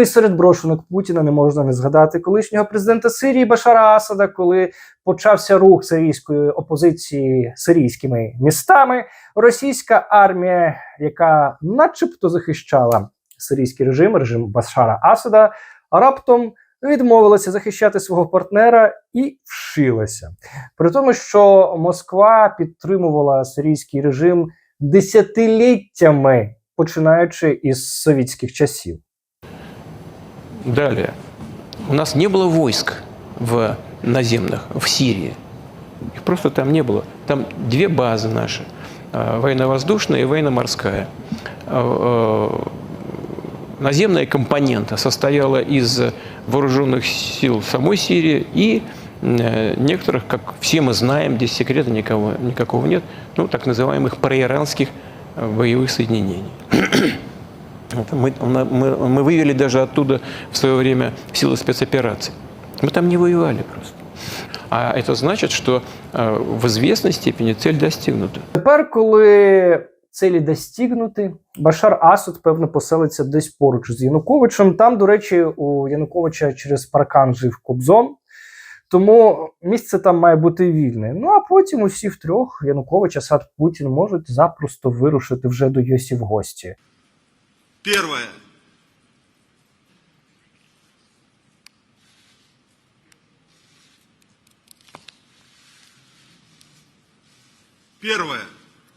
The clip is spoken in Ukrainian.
І серед брошенок Путіна не можна не згадати колишнього президента Сирії Башара Асада, коли почався рух сирійської опозиції сирійськими містами. Російська армія, яка, начебто, захищала сирійський режим, режим Башара Асада, раптом відмовилася захищати свого партнера і вшилася. При тому, що Москва підтримувала сирійський режим десятиліттями, починаючи із совітських часів. Далее. У нас не было войск в наземных в Сирии. Их просто там не было. Там две базы наши. э, Военно-воздушная и военно-морская. Э, э, Наземная компонента состояла из вооруженных сил самой Сирии и э, некоторых, как все мы знаем, здесь секрета никого, никакого нет, ну, так называемых проиранских боевых соединений. Это мы, мы, мы вывели даже оттуда в свое время силы спецопераций. Мы там не воевали просто. А это значит, что э, в известной степени цель достигнута. Тепер, коли цілі достигнути, Башар Асад, певно, поселиться десь поруч з Януковичем. Там, до речі, у Януковича через паркан жив Кобзон. Тому місце там має бути вільне. Ну а потім усі втрьох Янукович, Асад, Путін можуть запросто вирушити вже до Йосі в гості. Первое. Первое.